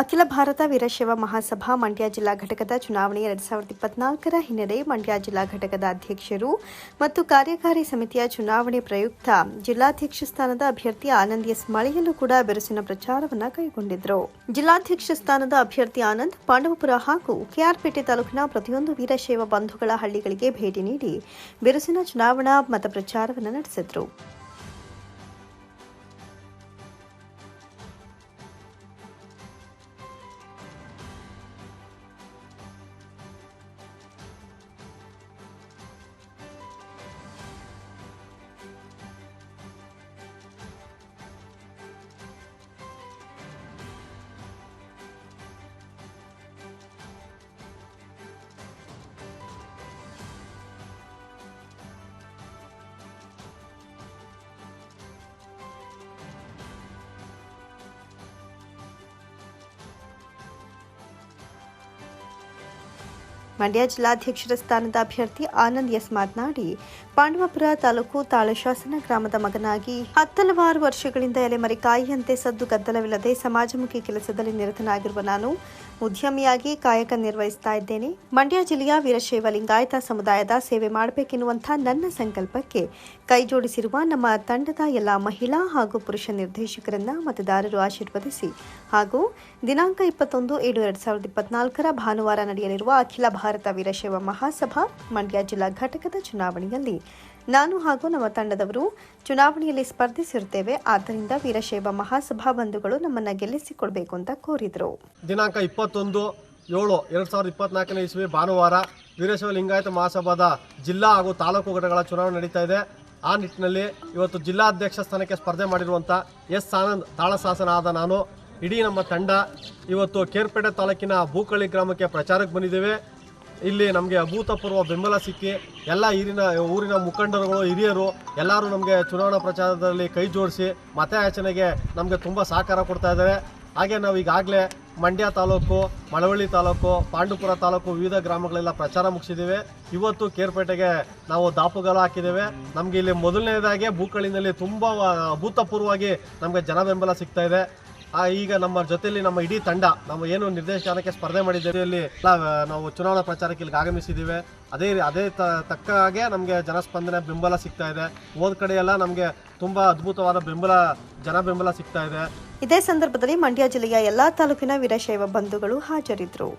ಅಖಿಲ ಭಾರತ ವೀರಶೈವ ಮಹಾಸಭಾ ಮಂಡ್ಯ ಜಿಲ್ಲಾ ಘಟಕದ ಚುನಾವಣೆ ಎರಡ್ ಸಾವಿರದ ಇಪ್ಪತ್ನಾಲ್ಕರ ಹಿನ್ನೆಲೆ ಮಂಡ್ಯ ಜಿಲ್ಲಾ ಘಟಕದ ಅಧ್ಯಕ್ಷರು ಮತ್ತು ಕಾರ್ಯಕಾರಿ ಸಮಿತಿಯ ಚುನಾವಣೆ ಪ್ರಯುಕ್ತ ಜಿಲ್ಲಾಧ್ಯಕ್ಷ ಸ್ಥಾನದ ಅಭ್ಯರ್ಥಿ ಆನಂದ್ ಎಸ್ ಮಳೆಯಲ್ಲೂ ಕೂಡ ಬಿರುಸಿನ ಪ್ರಚಾರವನ್ನು ಕೈಗೊಂಡಿದ್ದರು ಜಿಲ್ಲಾಧ್ಯಕ್ಷ ಸ್ಥಾನದ ಅಭ್ಯರ್ಥಿ ಆನಂದ್ ಪಾಂಡವಪುರ ಹಾಗೂ ಕೆಆರ್ಪೇಟೆ ತಾಲೂಕಿನ ಪ್ರತಿಯೊಂದು ವೀರಶೈವ ಬಂಧುಗಳ ಹಳ್ಳಿಗಳಿಗೆ ಭೇಟಿ ನೀಡಿ ಬಿರುಸಿನ ಚುನಾವಣಾ ಮತ ಪ್ರಚಾರವನ್ನು ನಡೆಸಿದ್ರು. ಮಂಡ್ಯ ಜಿಲ್ಲಾಧ್ಯಕ್ಷರ ಸ್ಥಾನದ ಅಭ್ಯರ್ಥಿ ಆನಂದ್ ಎಸ್ ಮಾತನಾಡಿ, ಪಾಂಡವಪುರ ತಾಲೂಕು ತಾಳಶಾಸನ ಗ್ರಾಮದ ಮಗನಾಗಿ ಹತ್ತಲವಾರು ವರ್ಷಗಳಿಂದ ಎಲೆಮರೆಕಾಯಿಯಂತೆ ಸದ್ದು ಗದ್ದಲವಿಲ್ಲದೆ ಸಮಾಜಮುಖಿ ಕೆಲಸದಲ್ಲಿ ನಿರತನಾಗಿರುವ ನಾನು ಉದ್ಯಮಿಯಾಗಿ ಕಾಯಕ ನಿರ್ವಹಿಸ್ತಾ ಇದ್ದೇನೆ. ಮಂಡ್ಯ ಜಿಲ್ಲೆಯ ವೀರಶೈವ ಲಿಂಗಾಯತ ಸಮುದಾಯದ ಸೇವೆ ಮಾಡಬೇಕೆನ್ನುವಂಥ ನನ್ನ ಸಂಕಲ್ಪಕ್ಕೆ ಕೈಜೋಡಿಸಿರುವ ನಮ್ಮ ತಂಡದ ಎಲ್ಲ ಮಹಿಳಾ ಹಾಗೂ ಪುರುಷ ನಿರ್ದೇಶಕರನ್ನ ಮತದಾರರು ಆಶೀರ್ವದಿಸಿ ಹಾಗೂ ದಿನಾಂಕ ಇಪ್ಪತ್ತೊಂದು ಏಳು ಎರಡ್ ಸಾವಿರದ ಇಪ್ಪತ್ನಾಲ್ಕರ ಭಾನುವಾರ ನಡೆಯಲಿರುವ ಅಖಿಲ ಭಾರತ ವೀರಶೈವ ಮಹಾಸಭಾ ಮಂಡ್ಯ ಜಿಲ್ಲಾ ಘಟಕದ ಚುನಾವಣೆಯಲ್ಲಿ ನಾನು ಹಾಗೂ ನಮ್ಮ ತಂಡದವರು ಚುನಾವಣೆಯಲ್ಲಿ ಸ್ಪರ್ಧಿಸಿರುತ್ತೇವೆ ಆದ್ದರಿಂದ ವೀರಶೈವ ಮಹಾಸಭಾ ಬಂಧುಗಳು ನಮ್ಮನ್ನು ಗೆಲ್ಲಿಸಿಕೊಡ್ಬೇಕು ಅಂತ ಕೋರಿದರು. ದಿನಾಂಕ ಇಪ್ಪತ್ತೊಂದು ಏಳು ಎರಡು ಸಾವಿರದ ಇಪ್ಪತ್ನಾಲ್ಕನೇ ಇಸ್ವಿ ಭಾನುವಾರ ವೀರಶೈವ ಲಿಂಗಾಯತ ಮಹಾಸಭಾದ ಜಿಲ್ಲಾ ಹಾಗೂ ತಾಲೂಕು ಘಟಕಗಳ ಚುನಾವಣೆ ನಡೀತಾ ಇದೆ. ಆ ನಿಟ್ಟಿನಲ್ಲಿ ಇವತ್ತು ಜಿಲ್ಲಾಧ್ಯಕ್ಷ ಸ್ಥಾನಕ್ಕೆ ಸ್ಪರ್ಧೆ ಮಾಡಿರುವಂಥ ಎಸ್. ಆನಂದ್ ತಾಳಶಾಸನ ಆದ ನಾನು. ಇಡೀ ನಮ್ಮ ತಂಡ ಇವತ್ತು ಕೇರ್ಪೇಟೆ ತಾಲೂಕಿನ ಬೂಕಳ್ಳಿ ಗ್ರಾಮಕ್ಕೆ ಪ್ರಚಾರಕ್ಕೆ ಬಂದಿದ್ದೇವೆ. ಇಲ್ಲಿ ನಮಗೆ ಅಭೂತಪೂರ್ವ ಬೆಂಬಲ ಸಿಕ್ಕಿ ಎಲ್ಲ ಈರಿನ, ಊರಿನ ಮುಖಂಡರುಗಳು, ಹಿರಿಯರು ಎಲ್ಲರೂ ನಮಗೆ ಚುನಾವಣಾ ಪ್ರಚಾರದಲ್ಲಿ ಕೈ ಜೋಡಿಸಿ ಮತಯಾಚನೆಗೆ ನಮಗೆ ತುಂಬ ಸಹಕಾರ ಕೊಡ್ತಾ ಇದ್ದಾರೆ. ಹಾಗೆ ನಾವು ಈಗಾಗಲೇ ಮಂಡ್ಯ ತಾಲೂಕು, ಮಳವಳ್ಳಿ ತಾಲೂಕು, ಪಾಂಡುಪುರ ತಾಲೂಕು ವಿವಿಧ ಗ್ರಾಮಗಳೆಲ್ಲ ಪ್ರಚಾರ ಮುಗಿಸಿದ್ದೀವಿ ಇವತ್ತು ಕೇರ್ಪೇಟೆಗೆ ನಾವು ದಾಪುಗಾಲ ಹಾಕಿದ್ದೇವೆ ನಮಗೆ ಇಲ್ಲಿ ಮೊದಲನೇದಾಗೆ ಭೂಕಳಿನಲ್ಲಿ ತುಂಬ ಅಭೂತಪೂರ್ವವಾಗಿ ನಮಗೆ ಜನ ಬೆಂಬಲ ಸಿಗ್ತಾ ಇದೆ. ಆ, ಈಗ ನಮ್ಮ ಜೊತೆಯಲ್ಲಿ ನಮ್ಮ ಇಡೀ ತಂಡ ನಾವು ಏನು ನಿರ್ದೇಶನಕ್ಕೆ ಸ್ಪರ್ಧೆ ಮಾಡಿದ್ದೇವೆ ನಾವು ಚುನಾವಣಾ ಪ್ರಚಾರಕ್ಕೆ ಇಲ್ಲಿಗೆ ಆಗಮಿಸಿದ್ದೀವಿ. ಅದೇ ಅದೇ ತಕ್ಕ ಹಾಗೆ ನಮಗೆ ಜನಸ್ಪಂದನೆ ಬೆಂಬಲ ಸಿಗ್ತಾ ಇದೆ. ಹೋದ ಕಡೆ ಎಲ್ಲ ನಮಗೆ ತುಂಬ ಅದ್ಭುತವಾದ ಬೆಂಬಲ ಜನ ಬೆಂಬಲ ಸಿಗ್ತಾ ಇದೆ. ಇದೇ ಸಂದರ್ಭದಲ್ಲಿ ಮಂಡ್ಯ ಜಿಲ್ಲೆಯ ಎಲ್ಲಾ ತಾಲೂಕಿನ ವೀರಶೈವ ಬಂಧುಗಳು ಹಾಜರಿದ್ದರು